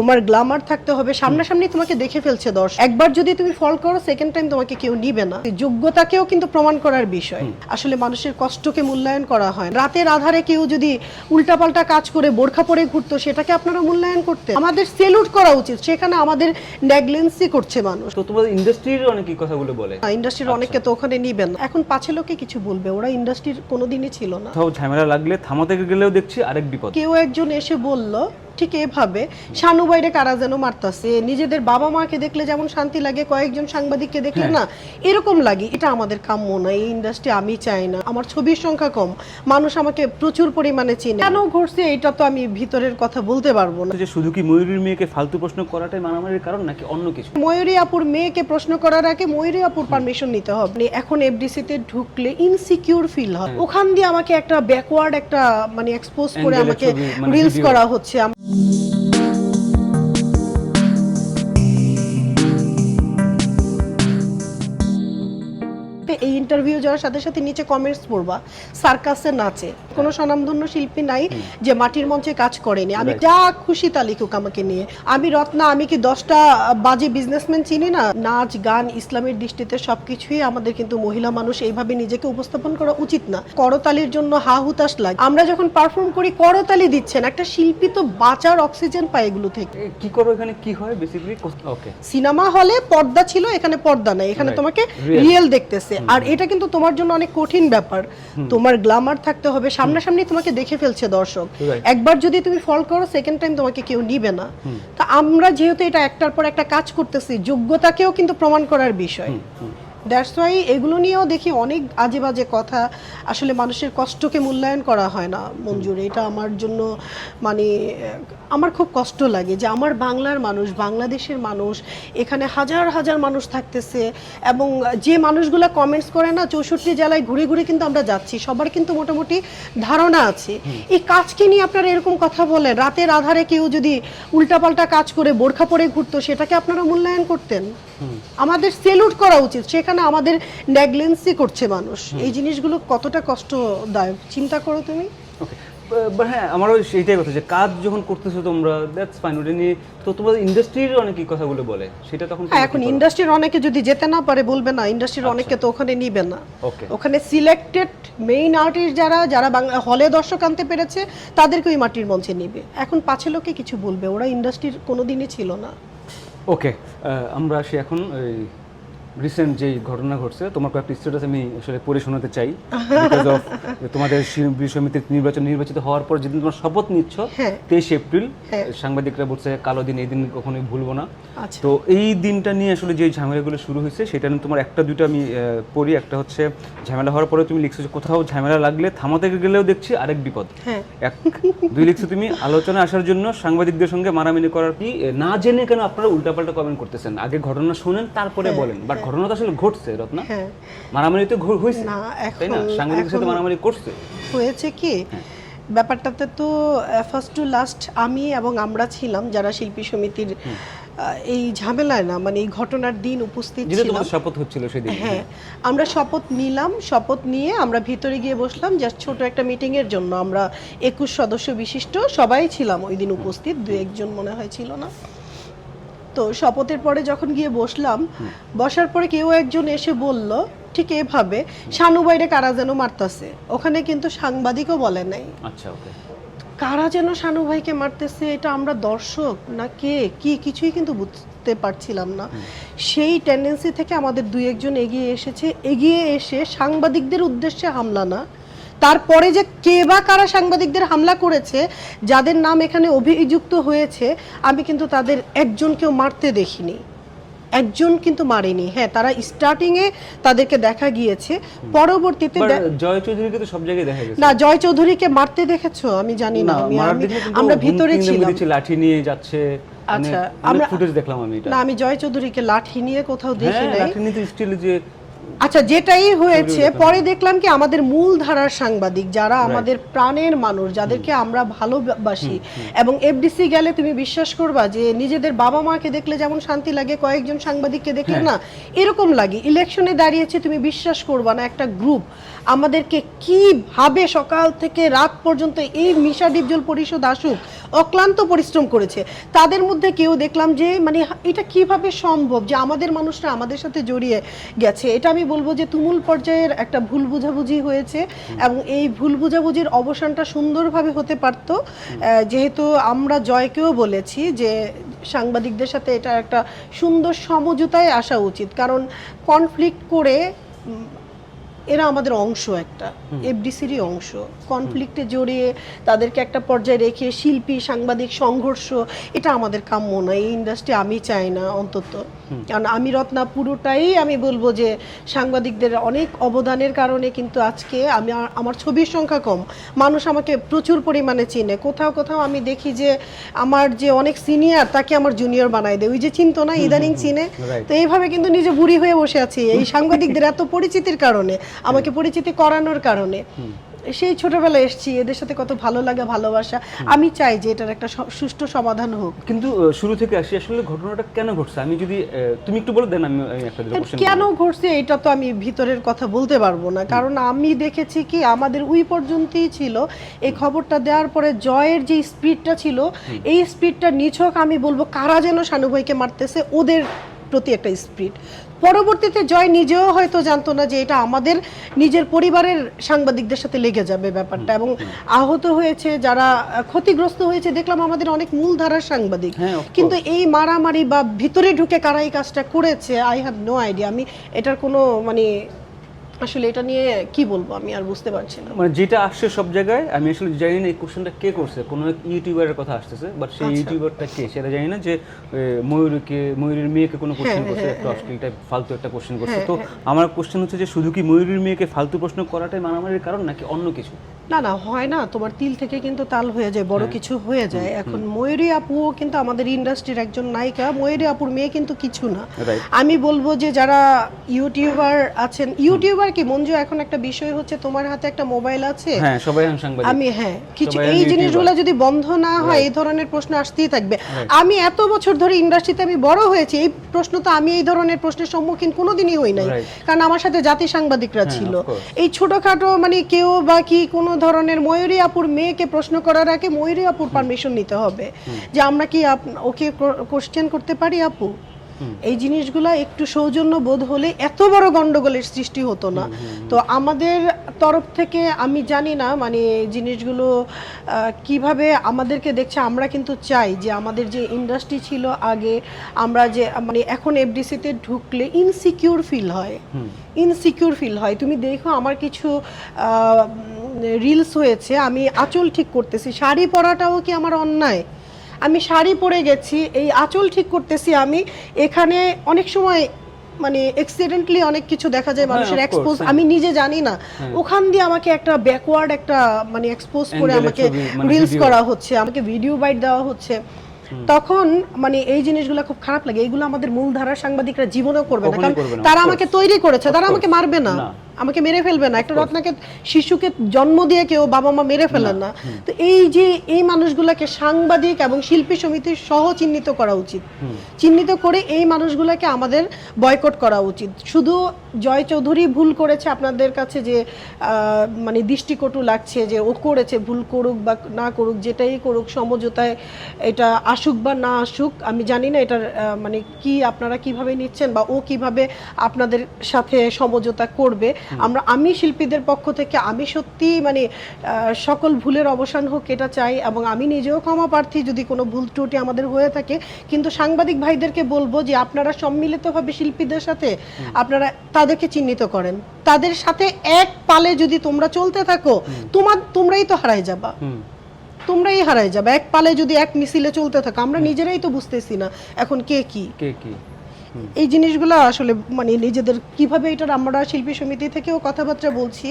তোমার গ্ল্যামার থাকতে হবে সামনাসামনি তোমাকে দেখে ফেলছে দর্শক। একবার যদি তুমি ফল করো সেকেন্ড টাইম তোমাকে কেউ নিবে না। যোগ্যতাকেও কিন্তু প্রমাণ করার বিষয়। আসলে মানুষের কষ্টকে মূল্যায়ন করা হয়। রাতের আধারে কেউ যদি উল্টাপাল্টা কাজ করে বোরখা পরে ঘুরতো সেটাকে আপনারা মূল্যায়ন করতে। আমাদের সেলুট করা উচিত। সেখানে আমাদের নেগলেন্সি করছে মানুষ। তো তোমাদের ইন্ডাস্ট্রির অনেকেই কথাগুলো বলে। ইন্ডাস্ট্রির অনেককে তো ওখানে নিবেন না। এখন পাছে লোকে কিছু বলবে ওরা ইন্ডাস্ট্রির কোনোদিনই ছিল না। কোথাও ঝামেলা লাগলে থামাতে গেলেও দেখছি আরেক বিপদ। কেউ একজন এসে বলল ঠিক এভাবে শানু বাইরে কারা যেন মারতাছে? নিজেদের বাবা মাকে দেখলে যেমন শান্তি লাগে কয়েকজন সাংবাদিককে দেখলে না এরকম লাগে। এটা আমাদের কাম্য না এই ইন্ডাস্ট্রি আমি চাই না। আমার ছবির সংখ্যা কম। মানুষ আমাকে প্রচুর পরিমাণে চিনে। কেন ঘটছে এটা তো আমি ভিতরের কথা বলতে পারব না। যে শুধু কি ময়ূরীর মেয়েকে ফালতু প্রশ্ন করাটাই মারামারির কারণ নাকি অন্য কিছু? ময়ূরী আপুর মেয়েকে প্রশ্ন করার আগে ময়ূরী আপুর পারমিশন নিতে হবে। মানে এখন এফডিসি তে ঢুকলে ইনসিকিউর ফিল হয়। ওখান দিয়ে আমাকে একটা ব্যাকওয়ার্ড একটা মানে এক্সপোজ করে আমাকে মানে রিলস করা হচ্ছে। যাওয়ার সাথে সাথে নিচে কমেন্টস পড়বা সার্কাসে নাচে। কোনো স্বনামধন্য শিল্পী নাই যে মাটির মঞ্চে কাজ করেনি। আমি যা খুশি তা লিখুক আমাকে নিয়ে। আমি রত্না আমি কি দশটা বাজে বিজনেসম্যান চিনি না? নাচ গান ইসলামের দৃষ্টিতে সবকিছুই আমাদের কিন্তু মহিলা মানুষ এইভাবে নিজেকে উপস্থাপন করা উচিত না। করতালির জন্য হা হুতাশ লাগে। আমরা যখন পারফর্ম করি করতালি দিচ্ছেন। একটা শিল্পী তো বাঁচার অক্সিজেন পায় এগুলো থেকে। কি করো এখানে? কি হয় বেসিক্যালি ওকে সিনেমা হলে পর্দা ছিল এখানে পর্দা নাই। এখানে তোমাকে রিয়েল দেখতেছে। আর এটা কিন্তু তোমার জন্য অনেক কঠিন ব্যাপার। তোমার গ্ল্যামার থাকতে হবে সামনাসামনি তোমাকে দেখে ফেলছে দর্শক। একবার যদি তুমি ফল করো সেকেন্ড টাইম তোমাকে কেউ নিবে না। তা আমরা যেহেতু এটা একটার পর একটা কাজ করতেছি যোগ্যতাকেও কিন্তু প্রমাণ করার বিষয়। দ্যাটস ওয়াই এগুলো নিয়েও দেখি অনেক আজে বাজে কথা। আসলে মানুষের কষ্টকে মূল্যায়ন করা হয় না মঞ্জুর। এটা আমার জন্য মানে আমার খুব কষ্ট লাগে যে আমার বাংলার মানুষ বাংলাদেশের মানুষ এখানে হাজার হাজার মানুষ থাকতেছে এবং যে মানুষগুলো কমেন্টস করে না চৌষট্টি জেলায় ঘুরে ঘুরে কিন্তু আমরা যাচ্ছি সবার কিন্তু মোটামুটি ধারণা আছে। এই কাজকে নিয়ে আপনারা এরকম কথা বলেন রাতের আধারে কেউ যদি উল্টাপাল্টা কাজ করে বোরখা পরে ঘুরতো সেটাকে আপনারা মূল্যায়ন করতেন? আমাদের সেলুট করা উচিত সেখানে আমাদের নেগলেন্সি করছে মানুষ। এই জিনিসগুলো কতটা কষ্টদায়ক চিন্তা করো তুমি। ওকে হ্যাঁ আমারও সেইটাই কথা যে কাজ যখন করতেছো তোমরা দ্যাটস ফাইন ওটা নিয়ে তো তোমাদের ইন্ডাস্ট্রির অনেকেই কথাগুলো বলে সেটা তখন হ্যাঁ এখন ইন্ডাস্ট্রির অনেকে যদি যেতে না পারে বলবে না ইন্ডাস্ট্রির অনেকে তো ওখানে নিবে না। ওকে ওখানে সিলেক্টেড মেইন আর্টিস্ট যারা যারা বাংলা হলে দর্শক আনতে পেরেছে তাদেরকে ওই মাটির মঞ্চে নিবে। এখন পাছে লোকে কিছু বলবে ওরা ইন্ডাস্ট্রির কোনোদিনই ছিল না। ওকে আমরা আসি এখন ওই রিসেন্ট যেই ঘটনা ঘটছে তোমার কয়েকটি স্ট্যাটাস আমি আসলে পড়ে শোনাতে চাই। বিকজ অফ তোমাদের সমিতির নির্বাচন নির্বাচিত হওয়ার পর যেদিন তোমার শপথ নিচ্ছ হ্যাঁ। তেইশ এপ্রিল হ্যাঁ। সাংবাদিকরা বলছে কালো দিন এই দিন কখনোই ভুলবো না। আচ্ছা। তো এই দিনটা নিয়ে আসলে যে ঝামেলাগুলো শুরু হয়েছে সেটা নিয়ে তোমার একটা দুটো আমি পড়ি। একটা হচ্ছে ঝামেলা হওয়ার পরে তুমি লিখছো যে কোথাও ঝামেলা লাগলে থামাতে গেলেও দেখছি আরেক বিপদ। হ্যাঁ। এক দুই লিখছো তুমি আলোচনা আসার জন্য সাংবাদিকদের সঙ্গে মারামারি করার কি না জেনে কেন আপনারা উল্টাপাল্টা কমেন্ট করতেছেন? আগে ঘটনা শোনেন তারপরে বলেন। বাট ঘটনা তো আসলে ঘটছে রত্না। হ্যাঁ। মারামারি তো হয়েছে। না তাই না? সাংবাদিকের সাথে মারামারি করছে। হয়েছে কি? ব্যাপারটাতে তো ফার্স্ট টু লাস্ট আমি এবং আমরা ছিলাম যারা শিল্পী সমিতির এই ঝামেলায় না মানে এই ঘটনার দিন উপস্থিত ছিলাম। শপথ হচ্ছিল সেদিন। হ্যাঁ। আমরা শপথ নিলাম শপথ নিয়ে আমরা ভিতরে গিয়ে বসলাম জাস্ট ছোট একটা মিটিং এর জন্য। আমরা একুশ সদস্য বিশিষ্ট সবাই ছিলাম ওই দিন উপস্থিত দু একজন মনে হয় ছিল না। তো শপথের পরে যখন গিয়ে বসলাম বসার পরে কেউ একজন এসে বলল ঠিক এভাবে শানু বাইরে কারা যেন মারতেছে? ওখানে কিন্তু সাংবাদিকও বলে নাই। আচ্ছা ওকে। কারা যেন শানু ভাইকে মারতেছে এটা আমরা দর্শক না কে? কি? কিছুই কিন্তু বুঝতে পারছিলাম না। সেই টেন্ডেন্সি থেকে আমাদের দুই একজন এগিয়ে এসেছে। এগিয়ে এসে সাংবাদিকদের উদ্দেশ্যে হামলা না। তারপরে যে কে বা কারা সাংবাদিকদের হামলা করেছে যাদের নাম এখানে অভিযুক্ত হয়েছে আমি কিন্তু তাদের একজনকেও মারতে দেখিনি। একজন কিন্তু মারেনি। হ্যাঁ তারা স্টার্টিং এ তাদেরকে দেখা গিয়েছে। পরবর্তীতে জয় চৌধুরীকে তো সব জায়গায় দেখা গেছে। না জয় চৌধুরীকে মারতে দেখেছ? আমি জানি না। আমরা ভিতরে ছিলাম। লাঠি নিয়ে যাচ্ছে। আচ্ছা, আমরা আমরা- ফুটেজ দেখলাম আমি এটা। না আমি জয় চৌধুরীকে লাঠি নিয়ে কোথাও দেখি হ্যাঁ নাই। লাঠি নিয়ে তো স্টিল যে আচ্ছা যেটাই হয়েছে পরে দেখলাম কি আমাদের মূল ধারার সাংবাদিক যারা আমাদের প্রাণের মানুষ যাদেরকে আমরা ভালোবাসি এবং এফডিসি গেলে তুমি বিশ্বাস করবা যে নিজেদের বাবা মাকে দেখলে যেমন শান্তি লাগে কয়েকজন সাংবাদিককে দেখলে হ্যাঁ। না এরকম লাগে। ইলেকশনে দাঁড়িয়েছে তুমি বিশ্বাস করবা না একটা গ্রুপ আমাদেরকে কীভাবে সকাল থেকে রাত পর্যন্ত এই মিশা ডিপজল পরিষদ আসুক অক্লান্ত পরিশ্রম করেছে। তাদের মধ্যে কেউ দেখলাম যে মানে এটা কীভাবে সম্ভব যে আমাদের মানুষরা আমাদের সাথে জড়িয়ে গেছে? এটা আমি বলব যে তুমুল পর্যায়ের একটা ভুল বুঝাবুঝি হয়েছে এবং এই ভুল বুঝাবুঝির অবসানটা সুন্দরভাবে হতে পারত। যেহেতু আমরা জয়কেও বলেছি যে সাংবাদিকদের সাথে এটা একটা সুন্দর সমঝোতায় আসা উচিত। কারণ কনফ্লিক্ট করে এরা আমাদের অংশ একটা এফডিসিরই অংশ। কনফ্লিক্টে জড়িয়ে তাদেরকে একটা পর্যায়ে রেখে শিল্পী সাংবাদিক সংঘর্ষ এটা আমাদের কাম্য না। এই ইন্ডাস্ট্রি আমি চাই না অন্তত। কারণ আমি রত্না পুরোটাই আমি বলব যে সাংবাদিকদের অনেক অবদানের কারণে কিন্তু আজকে আমি আমার ছবির সংখ্যা কম। মানুষ আমাকে প্রচুর পরিমাণে চিনে। কোথাও কোথাও আমি দেখি যে আমার যে অনেক সিনিয়র তাকে আমার জুনিয়র বানাই দেয়। ওই যে চিনতো না ইদানিং চিনে। তো এইভাবে কিন্তু নিজে বুড়ি হয়ে বসে আছি। এই সাংবাদিকদের এত পরিচিতির কারণে। আমাকে পরিচিতি করানোর কারণে। সেই ছোটবেলায় এসেছি এদের সাথে কত ভালো লাগে ভালোবাসা। আমি চাই যে এটার একটা সুষ্ঠু সমাধান হোক। কিন্তু শুরু থেকে আসি আসলে ঘটনাটা কেন ঘটছে? আমি যদি তুমি একটু বলে দেন আমি কেন ঘটছে এটা তো আমি ভিতরের কথা বলতে পারব না। কারণ আমি দেখেছি কি আমাদের উই পর্যন্তই ছিল। এই খবরটা দেওয়ার পরে জয়ের যে স্পিডটা ছিল এই স্পিডটা নিছক আমি বলব কারা যেন শানু ভাইকে মারতেছে ওদের প্রতি একটা স্পিড। পরবর্তীতে জয় নিজেও হয়তো জানতো না যে এটা আমাদের নিজের পরিবারের সাংবাদিকদের সাথে লেগে যাবে ব্যাপারটা এবং আহত হয়েছে যারা ক্ষতিগ্রস্ত হয়েছে দেখলাম আমাদের অনেক মূলধারার সাংবাদিক। হ্যাঁ, কিন্তু এই মারামারি বা ভিতরে ঢুকে কারা এই কাজটা করেছে আই হ্যাভ নো আইডিয়া আমি এটার কোনো মানে আসলে এটা নিয়ে কি বলব আমি আর বুঝতে পারছি না। মানে যেটা আসছে সব জায়গায় আমি আসলে জানি না এই কোশ্চেনটা কে করছে কোনো এক ইউটিউবারের কথা আসতেছে বাট সেই আচ্ছা। ইউটিউবারটা কে? সেটা জানি না যে ময়ূরকে ময়ূরের মেয়েকে কোনো কোশ্চেন হ্যাঁ, করছে হ্যাঁ, একটা অশ্লীল টাইপ ফালতু একটা কোশ্চেন করছে। হ্যাঁ, তো আমার কোশ্চেন হচ্ছে যে শুধু কি ময়ূরের মেয়েকে ফালতু প্রশ্ন করাটাই মারামারির কারণ নাকি অন্য কিছু? না না হয় না তোমার তিল থেকে কিন্তু তাল হয়ে যায় বড় কিছু হয়ে যায়। এখন ময়ূরী আপুও কিন্তু আমাদের ইন্ডাস্ট্রির একজন নায়িকা ময়ূরী আপুর মেয়ে কিন্তু কিছু না। আমি বলব যে যারা ইউটিউবার আছেন ইউটিউবার কি মঞ্জু এখন একটা বিষয় হচ্ছে তোমার হাতে একটা মোবাইল আছে? হ্যাঁ সবাই আমি হ্যাঁ কিছু এই জিনিসগুলো যদি বন্ধ না হয় এই ধরনের প্রশ্ন আসতেই থাকবে। আমি এত বছর ধরে ইন্ডাস্ট্রিতে আমি বড় হয়েছি এই প্রশ্ন তো আমি এই ধরনের প্রশ্নের সম্মুখীন কোনোদিনই হই নাই। কারণ আমার সাথে জাতি সাংবাদিকরা হ্যাঁ, ছিল। এই ছোটখাটো মানে কেউ বা কি কোনো ধরনের ময়ূরী আপুর মেয়েকে প্রশ্ন করার আগে ময়ূরী আপুর পারমিশন নিতে হবে। যে আমরা কি ওকে কোশ্চেন করতে পারি আপু? এই জিনিসগুলো একটু সৌজন্য বোধ হলে এত বড় গন্ডগোলের সৃষ্টি হতো না। তো আমাদের তরফ থেকে আমি জানি না মানে জিনিসগুলো কীভাবে আমাদেরকে দেখছে আমরা কিন্তু চাই যে আমাদের যে ইন্ডাস্ট্রি ছিল আগে আমরা যে মানে এখন এফডিসিতে ঢুকলে ইনসিকিউর ফিল হয়। ইনসিকিউর ফিল হয়। তুমি দেখো আমার কিছু রিলস হয়েছে আমি আঁচল ঠিক করতেছি। শাড়ি পরাটাও কি আমার অন্যায়? আমি শাড়ি পরে গেছি এই আঁচল ঠিক করতেছি আমি। এখানে অনেক সময় মানে অ্যাক্সিডেন্টলি অনেক কিছু দেখা যায় হ্যাঁ, মানুষের এক্সপোজ হ্যাঁ। আমি নিজে জানি না। ওখান দিয়ে আমাকে একটা ব্যাকওয়ার্ড একটা মানে এক্সপোজ করে আমাকে মানে রিলস করা হচ্ছে আমাকে ভিডিও বাইট দেওয়া হচ্ছে। তখন মানে এই জিনিসগুলো খুব খারাপ লাগে। এগুলো আমাদের মূলধারার সাংবাদিকরা জীবনেও করবে না। কারণ তারা আমাকে তৈরি করেছে তারা আমাকে মারবে না। আমাকে মেরে ফেলবে না। একটা রত্নাকে শিশুকে জন্ম দিয়ে কেউ বাবা মা মেরে ফেলেন না তো এই যে এই মানুষগুলোকে সাংবাদিক এবং শিল্পী সমিতির সহ চিহ্নিত করা উচিত। চিহ্নিত করে এই মানুষগুলোকে আমাদের বয়কট করা উচিত। শুধু জয় চৌধুরী ভুল করেছে আপনাদের কাছে যে মানে দৃষ্টিকটু লাগছে যে ও করেছে ভুল করুক বা না করুক যেটাই করুক সমঝোতায় এটা আসুক বা না আসুক আমি জানি না এটার আহ, মানে কি আপনারা কীভাবে নিচ্ছেন বা ও কীভাবে আপনাদের সাথে সমঝোতা করবে। আমরা আমি শিল্পীদের পক্ষ থেকে আমি সত্যি মানে সকল ভুলের অবসান হোক এটা চাই এবং আমি নিজেও ক্ষমা প্রার্থী যদি কোনো ভুল ত্রুটি আমাদের হয়ে থাকে। কিন্তু সাংবাদিক ভাইদেরকে বলব যে আপনারা সম্মিলিতভাবে শিল্পীদের সাথে আপনারা তাদেরকে চিহ্নিত করেন। তাদের সাথে এক পালে যদি তোমরা চলতে থাকো তোমার তোমরাই তো হারাই যাবা। তোমরাই হারাই যাবে। এক পালে যদি এক মিছিলে চলতে থাকো আমরা নিজেরাই তো বুঝতেছি না এখন কে কি। কে কি? এই জিনিসগুলো আসলে মানে নিজেদের কীভাবে এটার আমরা শিল্পী সমিতি থেকেও কথাবার্তা বলছি।